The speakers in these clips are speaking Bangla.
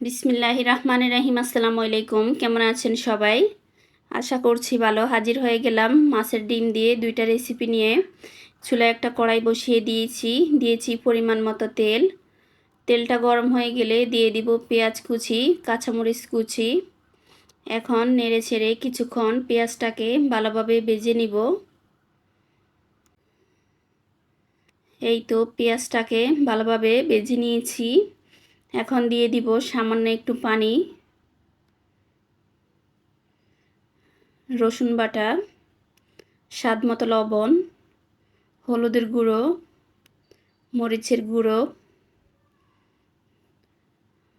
বিসমিল্লাহ রহমান রাহিম, আসসালামু আলাইকুম। কেমন আছেন সবাই? আশা করছি ভালো। হাজির হয়ে গেলাম মাছের ডিম দিয়ে দুইটা রেসিপি নিয়ে। চুলায় একটা কড়াই বসিয়ে দিয়েছি। দিয়েছি পরিমাণ মতো তেল। তেলটা গরম হয়ে গেলে দিয়ে দিব পেঁয়াজ কুচি, কাঁচামরিচ কুচি। এখন নেড়ে ছেড়ে কিছুক্ষণ পেঁয়াজটাকে ভালোভাবে বেজে নিব। এই তো পেঁয়াজটাকে ভালোভাবে বেজে নিয়েছি। এখন দিয়ে দিব সামান্য একটু পানি। রসুন বাটা, স্বাদ মতো লবণ, হলুদের গুঁড়ো, মরিচের গুঁড়ো।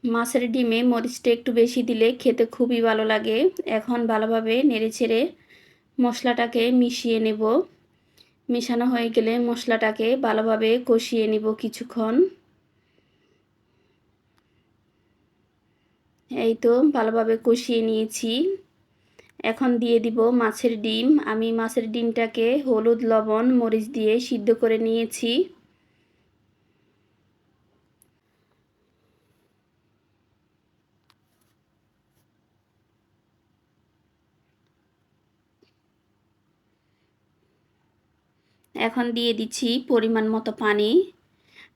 মাছের ডিমে মরিচটা একটু বেশি দিলে খেতে খুবই ভালো লাগে। এখন ভালোভাবে নেড়ে ছেড়ে মশলাটাকে মিশিয়ে নেব। মেশানো হয়ে গেলে মশলাটাকে ভালোভাবে কষিয়ে নিব কিছুক্ষণ। এই তো ভালোভাবে কষিয়ে নিয়েছি। এখন দিয়ে দিব মাছের ডিম। আমি মাছের ডিমটাকে হলুদ, লবণ, মরিচ দিয়ে সিদ্ধ করে নিয়েছি। এখন দিয়ে দিচ্ছি পরিমাণ মতো পানি।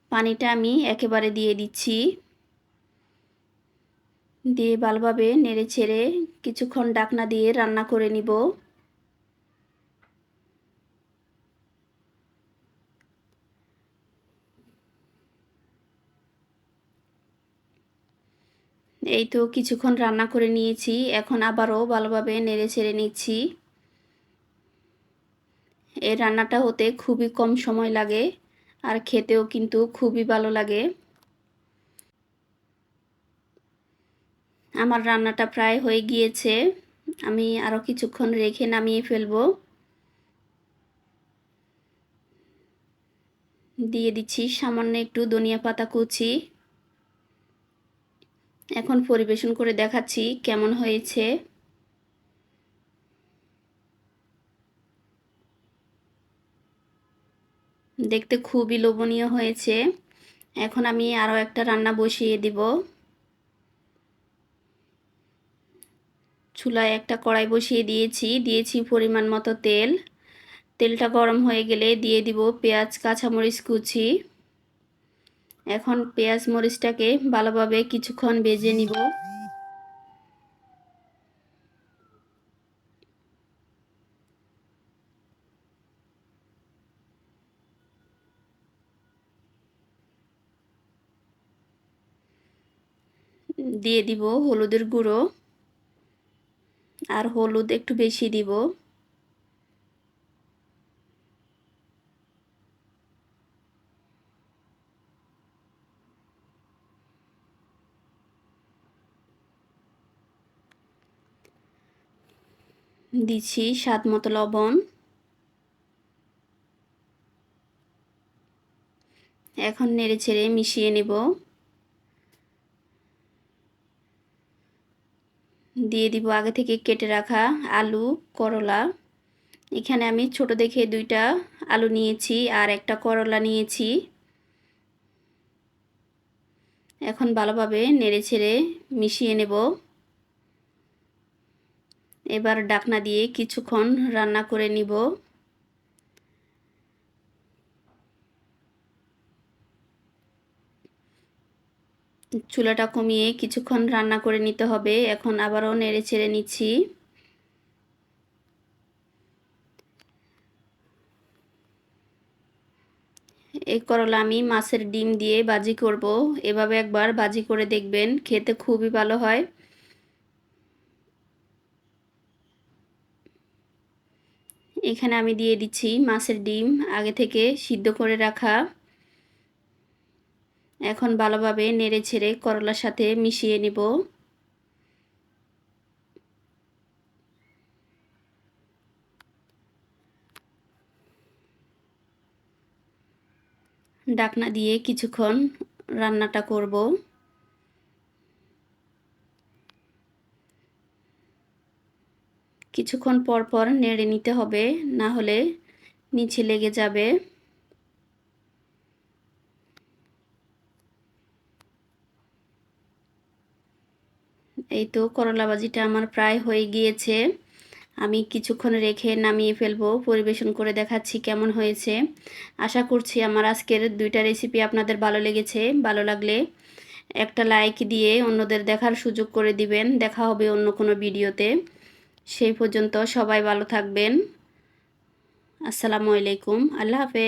পানিটা আমি একেবারে দিয়ে দিচ্ছি। দিয়ে ভালোভাবে নেড়ে ছেড়ে কিছুক্ষণ ডাকনা দিয়ে রান্না করে নিব। এই তো কিছুক্ষণ রান্না করে নিয়েছি, এখন আবারও ভালোভাবে নেড়ে ছেড়ে নিচ্ছি। এই রান্নাটা হতে খুবই কম সময় লাগে, আর খেতেও কিন্তু খুবই ভালো লাগে। আমার রান্নাটা প্রায় হয়ে গিয়েছে। আমি আরও কিছুক্ষণ রেখে নামিয়ে ফেলব। দিয়ে দিচ্ছি সামান্য একটু ধনিয়া পাতা কুচি। এখন পরিবেশন করে দেখাচ্ছি কেমন হয়েছে। দেখতে খুবই লোভনীয় হয়েছে। এখন আমি আরও একটা রান্না বসিয়ে দিব। চুলায় একটা কড়াই বসিয়ে দিয়েছি দিয়েছি পরিমাণ মতো তেল। তেলটা গরম হয়ে গেলে দিয়ে দিব পেঁয়াজ, কাঁচামরিচ কুচি। এখন পেঁয়াজ, মরিচটাকে ভালোভাবে কিছুক্ষণ বেজে নিব। দিয়ে দিব হলুদের গুঁড়ো। আর হলুদ একটু বেশি দিব। দিচ্ছি স্বাদ মতো লবণ। এখন নেড়ে ছেড়ে মিশিয়ে নেব। দিয়ে দিব আগে থেকে কেটে রাখা আলু, করলা। এখানে আমি ছোট দেখে দুইটা আলু নিয়েছি আর একটা করলা নিয়েছি। এখন ভালোভাবে নেড়ে ছেড়ে মিশিয়ে নেব। এবার ডাকনা দিয়ে কিছুক্ষণ রান্না করে নিব। চুলাটা কমিয়ে কিছুক্ষণ রান্না করে নিতে হবে। এখন আবারও নেড়ে ছেড়ে নিচ্ছি। এই করলা আমি মাছের ডিম দিয়ে বাজি করব। এভাবে একবার বাজি করে দেখবেন, খেতে খুবই ভালো হয়। এখানে আমি দিয়ে দিচ্ছি মাছের ডিম, আগে থেকে সিদ্ধ করে রাখা। এখন ভালোভাবে নেড়ে ছেড়ে করলার সাথে মিশিয়ে নিব। ডাকনা দিয়ে কিছুক্ষণ রান্নাটা করব। কিছুক্ষণ পর পর নেড়ে নিতে হবে, না হলে নিচে লেগে যাবে। এই তো করলা ভাজিটা আমার প্রায় হয়ে গিয়েছে। আমি কিছুক্ষণ রেখে নামিয়ে ফেলব, পরিবেশন করে দেখাচ্ছি কেমন হয়েছে। আশা করছি আমার আজকের দুইটা রেসিপি আপনাদের ভালো লেগেছে, ভালো লাগলে একটা লাইক দিয়ে অন্যদের দেখার সুযোগ করে দিবেন। দেখা হবে অন্য কোনো ভিডিওতে। সেই পর্যন্ত সবাই ভালো থাকবেন। আসসালামু আলাইকুম। আল্লাহ হাফেজ।